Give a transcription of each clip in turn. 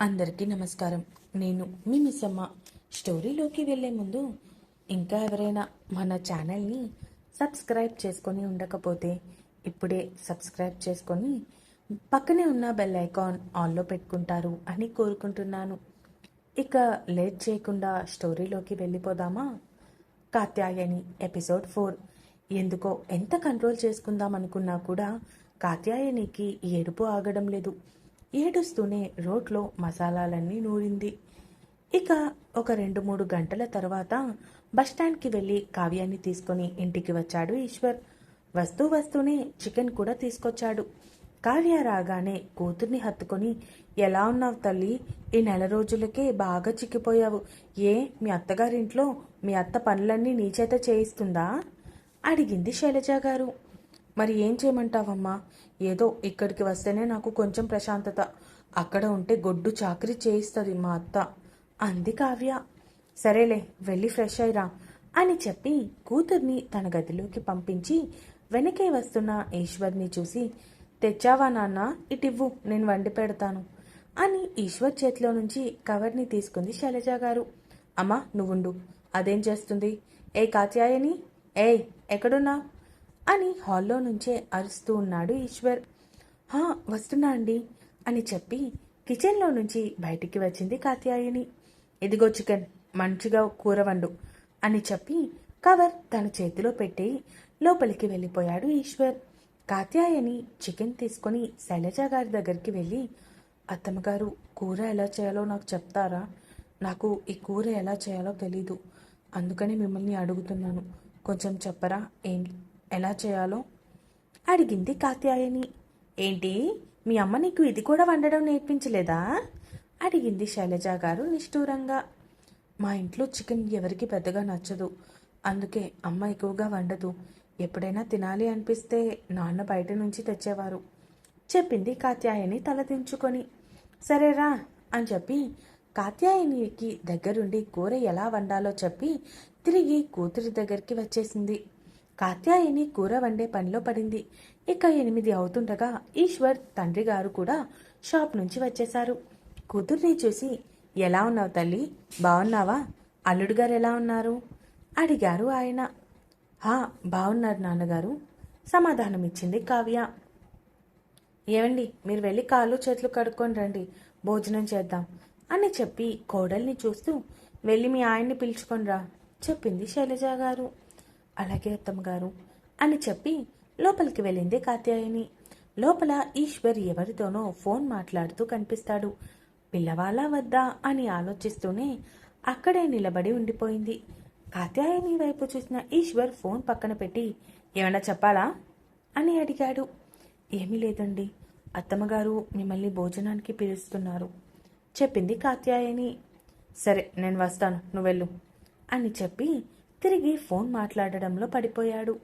అందరికీ నమస్కారం. నేను మీ మిస్సమ్మ. స్టోరీలోకి వెళ్ళే ముందు ఇంకా ఎవరైనా మన ఛానల్ని సబ్స్క్రైబ్ చేసుకొని ఉండకపోతే ఇప్పుడే సబ్స్క్రైబ్ చేసుకొని పక్కనే ఉన్న బెల్ ఐకాన్ ఆన్లో పెట్టుకుంటారు అని కోరుకుంటున్నాను. ఇక లేట్ చేయకుండా స్టోరీలోకి వెళ్ళిపోదామా? Katyayani episode four. ఎందుకో ఎంత కంట్రోల్ చేసుకుందాం అనుకున్నా కూడా కాత్యాయనికి ఏడుపు ఆగడం లేదు. ఏడుస్తూనే రోడ్లో మసాలాలన్నీ నూరింది. ఇక ఒక రెండు మూడు గంటల తర్వాత బస్టాండ్కి వెళ్ళి కావ్యాన్ని తీసుకొని ఇంటికి వచ్చాడు ఈశ్వర్. వస్తూ వస్తూనే చికెన్ కూడా తీసుకొచ్చాడు. కావ్య రాగానే కూతుర్ని హత్తుకొని ఎలా ఉన్నావు తల్లి? ఈ నెల రోజులకే బాగా చిక్కిపోయావు. ఏ మీ అత్తగారింట్లో మీ అత్త పనులన్నీ నీ చేత చేయిస్తుందా? అడిగింది శైలజ గారు. మరి ఏం చేయమంటావమ్మా? ఏదో ఇక్కడికి వస్తేనే నాకు కొంచెం ప్రశాంతత. అక్కడ ఉంటే గొడ్డు చాకరీ చేయిస్తుంది మా అత్త. అంది కావ్య. సరేలే వెళ్ళి ఫ్రెష్ అయ్యిరా అని చెప్పి కూతుర్ని తన గదిలోకి పంపించి వెనకే వస్తున్న ఈశ్వర్ని చూసి తెచ్చావా నాన్న? ఇటివ్వు నేను వండి పెడతాను అని ఈశ్వర్ చేతిలో నుంచి కవర్ని తీసుకుంది శైలజ గారు. అమ్మా నువ్వుండు. అదేం చేస్తుంది? ఏ కాత్యాయని? ఏయ్ ఎక్కడున్నా అని హాల్లో నుంచే అరుస్తూ ఉన్నాడు ఈశ్వర్. హా వస్తున్నా అండి అని చెప్పి కిచెన్లో నుంచి బయటికి వచ్చింది కాత్యాయని. ఇదిగో చికెన్ మంచిగా కూర వండు అని చెప్పి కవర్ తన చేతిలో పెట్టి లోపలికి వెళ్ళిపోయాడు ఈశ్వర్. కాత్యాయని చికెన్ తీసుకొని శైలజ గారి దగ్గరికి వెళ్ళి అత్తమ్మగారు కూర ఎలా చేయాలో నాకు చెప్తారా? నాకు ఈ కూర ఎలా చేయాలో తెలీదు. అందుకని మిమ్మల్ని అడుగుతున్నాను. కొంచెం చెప్పరా? ఏం ఎలా చేయాలో? అడిగింది కాత్యాయని. ఏంటి? మీ అమ్మ నీకు ఇది కూడా వండడం నేర్పించలేదా? అడిగింది శైలజ గారు నిష్ఠూరంగా. మా ఇంట్లో చికెన్ ఎవరికి పెద్దగా నచ్చదు. అందుకే అమ్మ ఎక్కువగా వండదు. ఎప్పుడైనా తినాలి అనిపిస్తే నాన్న బయట నుంచి తెచ్చేవారు. చెప్పింది కాత్యాయని తలదించుకొని సరేరా అని చెప్పి కాత్యాయనికి దగ్గరుండి కూర ఎలా వండాలో చెప్పి తిరిగి కూతురి దగ్గరికి వచ్చేసింది. కాత్యాయని కూర వండే పనిలో పడింది. ఇక ఎనిమిది అవుతుండగా ఈశ్వర్ తండ్రి గారు కూడా షాప్ నుంచి వచ్చేశారు. కూతుర్ని చూసి ఎలా ఉన్నావు తల్లి? బాగున్నావా అల్లుడు గారు ఎలా ఉన్నారు? అడిగారు ఆయన. హా బాగున్నారు నాన్నగారు. సమాధానం ఇచ్చింది కావ్య. ఏవండి మీరు వెళ్ళి కాళ్ళు చేతులు కడుక్కొని రండి. భోజనం చేద్దాం. అని చెప్పి కోడల్ని చూస్తూ వెళ్ళి మీ ఆయన్ని పిలుచుకొని రా చెప్పింది శైలజ గారు. అలాగే అత్తమ్మ గారు అని చెప్పి లోపలికి వెళ్ళింది కాత్యాయని. లోపల ఈశ్వర్ ఎవరితోనో ఫోన్ మాట్లాడుతూ కనిపిస్తాడు. పిల్లవాలా వద్దా అని ఆలోచిస్తూనే అక్కడే నిలబడి ఉండిపోయింది. కాత్యాయని వైపు చూసిన ఈశ్వర్ ఫోన్ పక్కన పెట్టి ఏమైనా చెప్పాలా? అని అడిగాడు. ఏమీ లేదండి. అత్తమ్మగారు మిమ్మల్ని భోజనానికి పిలుస్తున్నారు చెప్పింది కాత్యాయని. సరే నేను వస్తాను. నువ్వెళ్ళు అని చెప్పి తిరిగి ఫోన్ మాట్లాడడంలో పడిపోయాడు.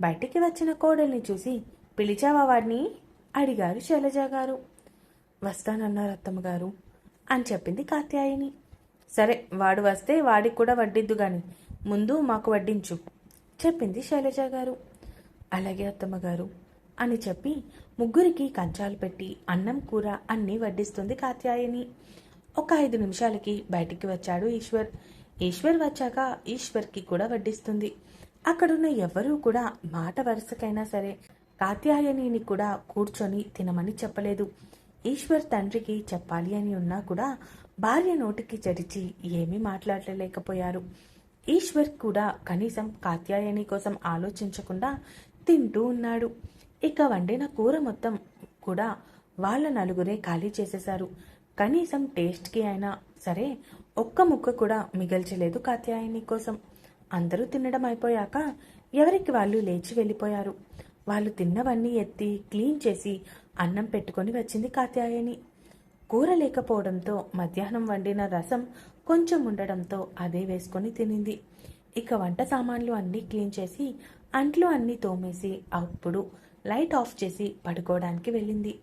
బయటికి వచ్చిన కోడల్ని చూసి పిలిచావా వాడిని? అడిగారు శైలజ గారు. వస్తానన్నారు అత్తమ్మగారు అని చెప్పింది కాత్యాయని. సరే వాడు వస్తే వాడికి కూడా వడ్డిద్దు గాని ముందు మాకు వడ్డించు చెప్పింది శైలజ గారు. అలాగే అత్తమ్మగారు అని చెప్పి ముగ్గురికి కంచాలు పెట్టి అన్నం కూర అన్నీ వడ్డిస్తుంది కాత్యాయని. ఒక ఐదు నిమిషాలకి బయటికి వచ్చాడు ఈశ్వర్. ఈశ్వర్ వచ్చాక ఈశ్వర్కి కూడా వడ్డిస్తుంది. అక్కడున్న ఎవరూ కూడా మాట వరుసకైనా సరే కాత్యాయనిని కూడా కూర్చొని తినమని చెప్పలేదు. ఈశ్వర్ తండ్రికి చెప్పాలి అని ఉన్నా కూడా భార్య నోటికి చరిచి ఏమీ మాట్లాడలేకపోయారు. ఈశ్వర్ కూడా కనీసం కాత్యాయని కోసం ఆలోచించకుండా తింటూ ఉన్నాడు. ఇక వండిన కూర మొత్తం కూడా వాళ్ళ నలుగురే ఖాళీ చేసేశారు. కనీసం టేస్ట్కి అయినా సరే ఒక్క ముక్క కూడా మిగల్చలేదు కాత్యాయని కోసం. అందరూ తినడం అయిపోయాక ఎవరికి వాళ్ళు లేచి వెళ్ళిపోయారు. వాళ్ళు తిన్నవన్నీ ఎత్తి క్లీన్ చేసి అన్నం పెట్టుకొని వచ్చింది కాత్యాయని కూర లేకపోవడంతో మధ్యాహ్నం వండిన రసం కొంచెం ఉండడంతో అదే వేసుకొని తినింది. ఇక వంట సామాన్లు అన్నీ క్లీన్ చేసి అంట్లు అన్నీ తోమేసి అప్పుడు లైట్ ఆఫ్ చేసి పడుకోవడానికి వెళ్ళింది.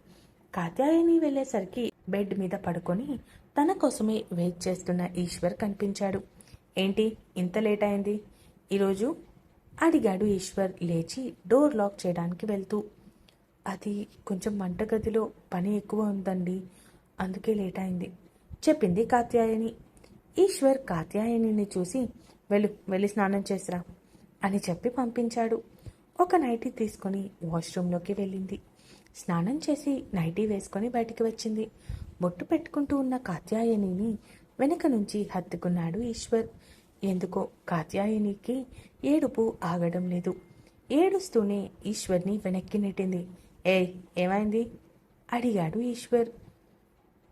కాత్యాయని వెళ్ళేసరికి బెడ్ మీద పడుకొని తన కోసమే వెయిట్ చేస్తున్న ఈశ్వర్ కనిపించాడు. ఏంటి? ఇంత లేట్ అయింది? ఈరోజు అడిగాడు ఈశ్వర్ లేచి డోర్ లాక్ చేయడానికి వెళ్తూ. అది కొంచెం వంటగదిలో పని ఎక్కువ ఉందండి. అందుకే లేట్ అయింది చెప్పింది కాత్యాయని. ఈశ్వర్ కాత్యాయనిని చూసి వెళ్ళు వెళ్ళి స్నానం చేసిరా అని చెప్పి పంపించాడు. ఒక నైటీ తీసుకొని వాష్రూమ్లోకి వెళ్ళింది. స్నానం చేసి నైటీ వేసుకొని బయటికి వచ్చింది. బొట్టు పెట్టుకుంటూ ఉన్న కాత్యాయనిని వెనక నుంచి హత్తుకున్నాడు ఈశ్వర్. ఎందుకో కాత్యాయనికి ఏడుపు ఆగడం లేదు. ఏడుస్తూనే ఈశ్వర్ని వెనక్కి నెట్టింది. ఏయ్ ఏమైంది? అడిగాడు ఈశ్వర్.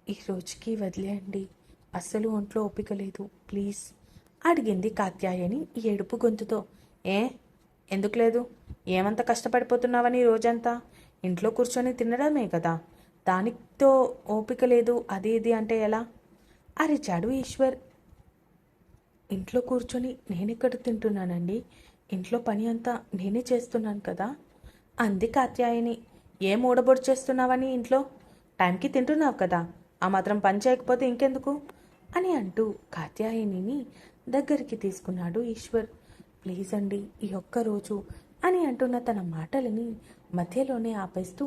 ఈ రోజుకి వదిలేయండి. అస్సలు ఒంట్లో ఓపిక లేదు. ప్లీజ్. అడిగింది కాత్యాయని ఏడుపు గొంతుతో. ఏ? ఎందుకు లేదు? ఏమంత కష్టపడిపోతున్నావని రోజంతా? ఇంట్లో కూర్చొని తినడమే కదా. దానితో ఓపిక లేదు. అది ఇది అంటే ఎలా? అరిచాడు ఈశ్వర్. ఇంట్లో కూర్చొని నేనెక్కడ తింటున్నానండి? ఇంట్లో పని అంతా నేనే చేస్తున్నాను కదా. అంది కాత్యాయని. ఏం ఊడబొడి చేస్తున్నావని ఇంట్లో? టైంకి తింటున్నావు కదా. ఆ మాత్రం పని చేయకపోతే ఇంకెందుకు? అని అంటూ కాత్యాయనిని దగ్గరికి తీసుకున్నాడు ఈశ్వర్. ప్లీజ్ అండి ఈ ఒక్క రోజు అని అంటున్న తన మాటలని మధ్యలోనే ఆపేస్తూ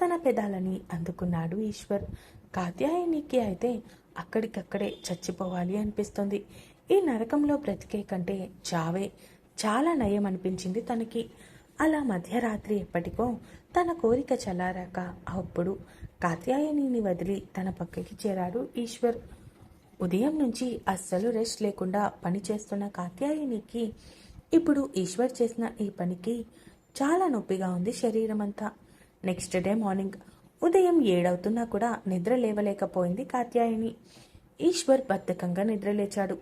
తన పెదాలని అందుకున్నాడు ఈశ్వర్. కాత్యాయనికి అయితే అక్కడికక్కడే చచ్చిపోవాలి అనిపిస్తుంది. ఈ నరకంలో బ్రతికే కంటే చావే చాలా నయం అనిపించింది తనకి. అలా మధ్యరాత్రి ఎప్పటికో తన కోరిక చల్లారాక అప్పుడు కాత్యాయనిని వదిలి తన పక్కకి చేరాడు ఈశ్వర్. ఉదయం నుంచి అస్సలు రెస్ట్ లేకుండా పని చేస్తున్న కాత్యాయనికి ఇప్పుడు ఈశ్వర్ చేసిన ఈ పనికి చాలా నొప్పిగా ఉంది శరీరం అంతా నెక్స్ట్ డే మార్నింగ్ ఉదయం ఏడవుతున్నా కూడా నిద్ర లేవలేకపోయింది కాత్యాయని. ఈశ్వర్ బద్ధకంగా నిద్రలేచాడు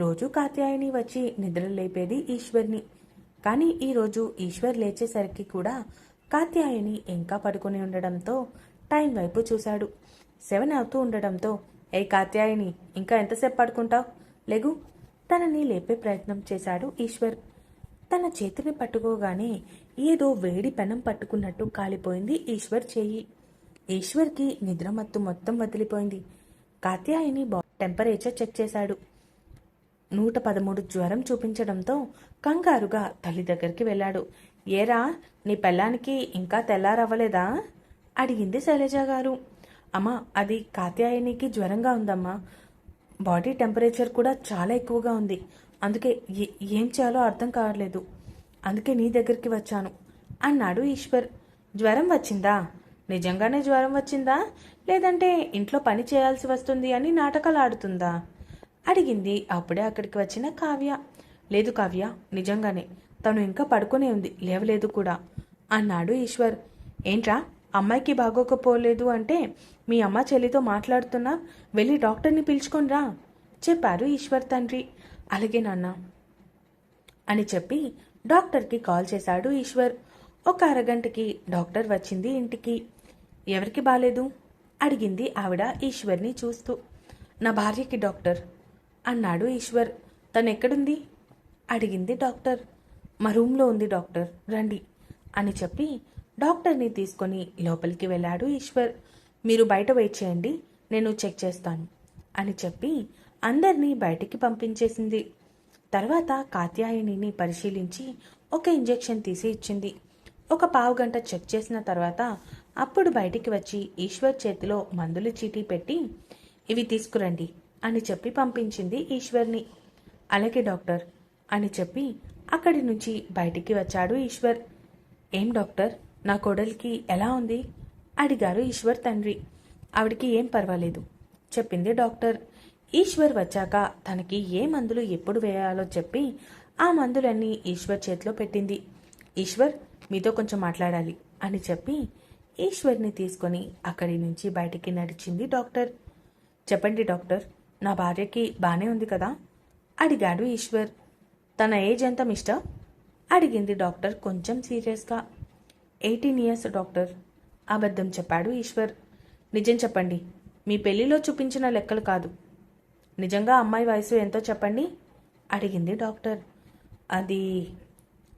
రోజు కాత్యాయని వచ్చి నిద్ర లేపేది ఈశ్వర్ని. కానీ ఈరోజు ఈశ్వర్ లేచేసరికి కూడా కాత్యాయని ఇంకా పడుకుని ఉండడంతో టైం వైపు చూశాడు. సెవెన్ అవుతూ ఉండడంతో ఏ కాత్యాయని ఇంకా ఎంతసేపు పడుకుంటావు? లేగు తనని లేపే ప్రయత్నం చేశాడు ఈశ్వర్. తన చేతిని పట్టుకోగానే ఏదో వేడి పెనం పట్టుకున్నట్టు కాలిపోయింది ఈశ్వర్ చేయి. ఈశ్వర్కి నిద్రమత్తు మొత్తం వదిలిపోయింది. కాత్యాయని టెంపరేచర్ చెక్ చేశాడు. నూట పదమూడు జ్వరం చూపించడంతో కంగారుగా తల్లి దగ్గరికి వెళ్ళాడు. ఏరా నీ పెళ్ళానికి ఇంకా తెల్లారవ్వలేదా? అడిగింది శైలజ గారు. అమ్మా అది కాత్యాయనికి జ్వరంగా ఉందమ్మా. బాడీ టెంపరేచర్ కూడా చాలా ఎక్కువగా ఉంది. అందుకే ఏ- ఏం చేయాలో అర్థం కావట్లేదు. అందుకే నీ దగ్గరికి వచ్చాను. అన్నాడు ఈశ్వర్. జ్వరం వచ్చిందా? నిజంగానే జ్వరం వచ్చిందా? లేదంటే ఇంట్లో పని చేయాల్సి వస్తుంది అని నాటకాలు ఆడుతుందా? అడిగింది అప్పుడే అక్కడికి వచ్చిన కావ్య. లేదు కావ్య నిజంగానే తను ఇంకా పడుకునే ఉంది లేవలేదు కూడా అన్నాడు ఈశ్వర్. ఏంట్రా అమ్మాయికి బాగోకపోలేదు అంటే మీ అమ్మ చెల్లితో మాట్లాడుతున్నా వెళ్ళి డాక్టర్ని పిలుచుకొనిరా చెప్పారు ఈశ్వర్ తండ్రి. అలాగే నాన్న అని చెప్పి డాక్టర్కి కాల్ చేశాడు ఈశ్వర్. ఒక అరగంటకి డాక్టర్ వచ్చింది ఇంటికి. ఎవరికి బాలేదు? అడిగింది ఆవిడ ఈశ్వర్ని చూస్తూ. నా భార్యకి డాక్టర్ అన్నాడు ఈశ్వర్. తను ఎక్కడుంది? అడిగింది డాక్టర్. మా రూమ్లో ఉంది డాక్టర్ రండి అని చెప్పి డాక్టర్ని తీసుకొని లోపలికి వెళ్ళాడు ఈశ్వర్. మీరు బయట వెయిట్ చేయండి నేను చెక్ చేస్తాను అని చెప్పి అందరినీ బయటికి పంపించేసింది. తర్వాత కాత్యాయనిని పరిశీలించి ఒక ఇంజెక్షన్ తీసి ఇచ్చింది. ఒక పావు గంట చెక్ చేసిన తర్వాత అప్పుడు బయటికి వచ్చి ఈశ్వర్ చేతిలో మందులు చీటీ పెట్టి ఇవి తీసుకురండి అని చెప్పి పంపించింది ఈశ్వర్ని. అలాగే డాక్టర్ అని చెప్పి అక్కడి నుంచి బయటికి వచ్చాడు ఈశ్వర్. ఏం డాక్టర్? నా కోడలికి ఎలా ఉంది? అడిగారు ఈశ్వర్ తండ్రి. ఆవిడికి ఏం పర్వాలేదు చెప్పింది డాక్టర్. ఈశ్వర్ వచ్చాక తనకి ఏ మందులు ఎప్పుడు వేయాలో చెప్పి ఆ మందులన్నీ ఈశ్వర్ చేతిలో పెట్టింది. ఈశ్వర్ మీతో కొంచెం మాట్లాడాలి అని చెప్పి ఈశ్వర్ని తీసుకొని అక్కడి నుంచి బయటికి నడిచింది డాక్టర్. చెప్పండి డాక్టర్ నా భార్యకి బానే ఉంది కదా? అడిగాడు ఈశ్వర్. తన ఏజ్ ఎంత మిస్టర్? అడిగింది డాక్టర్ కొంచెం సీరియస్గా. Eighteen years doctor. అబద్ధం చెప్పాడు ఈశ్వర్. నిజం చెప్పండి. మీ పెళ్ళిలో చూపించిన లెక్కలు కాదు. నిజంగా అమ్మాయి వయసు ఎంతో చెప్పండి? అడిగింది డాక్టర్. అది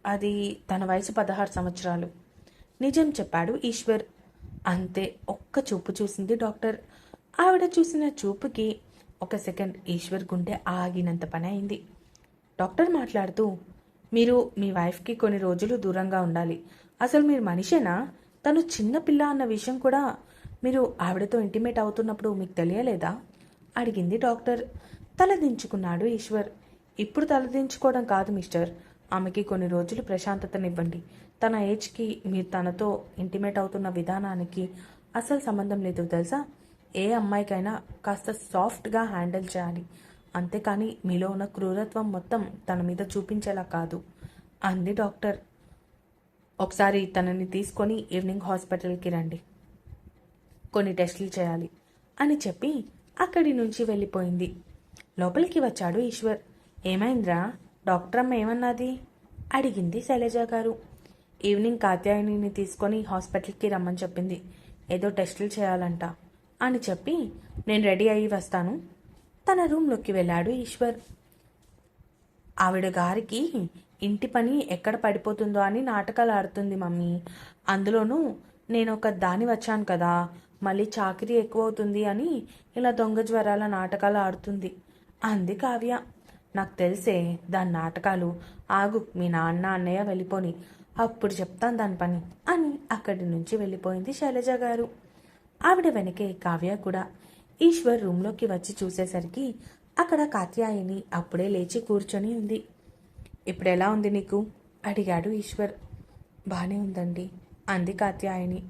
అది తన వయసు పదహారు సంవత్సరాలు. నిజం చెప్పాడు ఈశ్వర్. అంతే ఒక్క చూపు చూసింది డాక్టర్. ఆవిడ చూసిన చూపుకి ఒక సెకండ్ ఈశ్వర్ గుండె ఆగినంత పని అయింది. డాక్టర్ మాట్లాడుతూ మీరు మీ వైఫ్కి కొన్ని రోజులు దూరంగా ఉండాలి. అసలు మీరు మనిషేనా? తను చిన్న పిల్ల అన్న విషయం కూడా మీరు ఆవిడతో ఇంటిమేట్ అవుతున్నప్పుడు మీకు తెలియలేదా? అడిగింది డాక్టర్. తలదించుకున్నాడు ఈశ్వర్. ఇప్పుడు తలదించుకోవడం కాదు మిస్టర్. ఆమెకి కొన్ని రోజులు ప్రశాంతతనివ్వండి. తన ఏజ్కి మీరు తనతో ఇంటిమేట్ అవుతున్న విధానానికి అసలు సంబంధం లేదు తెలుసా? ఏ అమ్మాయికైనా కాస్త సాఫ్ట్గా హ్యాండిల్ చేయాలి. అంతేకాని మీలో ఉన్న క్రూరత్వం మొత్తం తన మీద చూపించేలా కాదు అంది డాక్టర్. ఒకసారి తనని తీసుకొని ఈవినింగ్ హాస్పిటల్కి రండి. కొన్ని టెస్టులు చేయాలి అని చెప్పి అక్కడి నుంచి వెళ్ళిపోయింది. లోపలికి వచ్చాడు ఈశ్వర్. ఏమైందిరా? డాక్టర్ అమ్మ ఏమన్నది? అడిగింది శైలజ గారు. ఈవినింగ్ కాత్యాయనిని తీసుకొని హాస్పిటల్కి రమ్మని చెప్పింది. ఏదో టెస్టులు చేయాలంట అని చెప్పి నేను రెడీ అయ్యి వస్తాను తన రూమ్లోకి వెళ్ళాడు ఈశ్వర్. ఆవిడ గారికి ఇంటి పని ఎక్కడ పడిపోతుందో అని నాటకాలు ఆడుతుంది మమ్మీ. అందులోనూ నేను ఒక దాని వచ్చాను కదా మళ్ళీ చాకరీ ఎక్కువ అవుతుంది అని ఇలా దొంగ జ్వరాల నాటకాలు ఆడుతుంది. అంది కావ్య. నాకు తెలిసే దాని నాటకాలు ఆగు మీ నాన్న అన్నయ్య వెళ్ళిపోని అప్పుడు చెప్తాను దాని పని అని అక్కడి నుంచి వెళ్ళిపోయింది శైలజ గారు. ఆవిడ వెనకే కావ్య కూడా. ఈశ్వర్ రూమ్లోకి వచ్చి చూసేసరికి అక్కడ కాత్యాయని అప్పుడే లేచి కూర్చొని ఉంది. ఇప్పుడు ఎలా ఉంది నీకు? అడిగాడు ఈశ్వర్. బాగానే ఉందండి. అంది కాత్యాయని.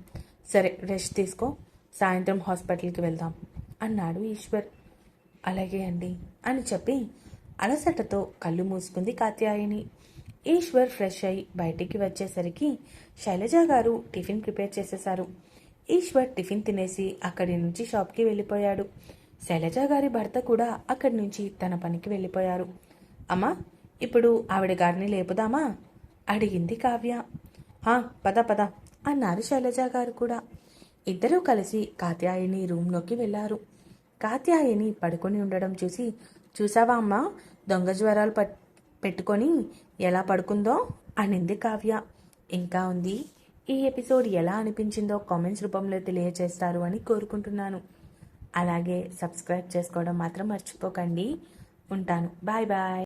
సరే రెస్ట్ తీసుకో. సాయంత్రం హాస్పిటల్కి వెళ్దాం అన్నాడు ఈశ్వర్. అలాగే అండి అని చెప్పి అలసటతో కళ్ళు మూసుకుంది కాత్యాయని. ఈశ్వర్ ఫ్రెష్ అయి బయటికి వచ్చేసరికి శైలజ గారు టిఫిన్ ప్రిపేర్ చేసేశారు. ఈశ్వర్ టిఫిన్ తినేసి అక్కడి నుంచి షాప్కి వెళ్ళిపోయాడు. శైలజ గారి భర్త కూడా అక్కడి నుంచి తన పనికి వెళ్ళిపోయారు. అమ్మా ఇప్పుడు ఆవిడ గారిని లేపుదామా? అడిగింది కావ్య. ఆ పద పద అన్నారు శైలజ గారు కూడా. ఇద్దరూ కలిసి కాత్యాయని రూమ్లోకి వెళ్ళారు. కాత్యాయని పడుకొని ఉండడం చూసి చూసావా అమ్మా దొంగ జ్వరాలు పట్ పెట్టుకొని ఎలా పడుకుందో? అనింది కావ్య. ఇంకా ఉంది. ఈ ఎపిసోడ్ ఎలా అనిపించిందో కామెంట్స్ రూపంలో తెలియజేస్తారు అని కోరుకుంటున్నాను. అలాగే సబ్స్క్రైబ్ చేసుకోవడం మాత్రం మర్చిపోకండి. ఉంటాను. Bye bye.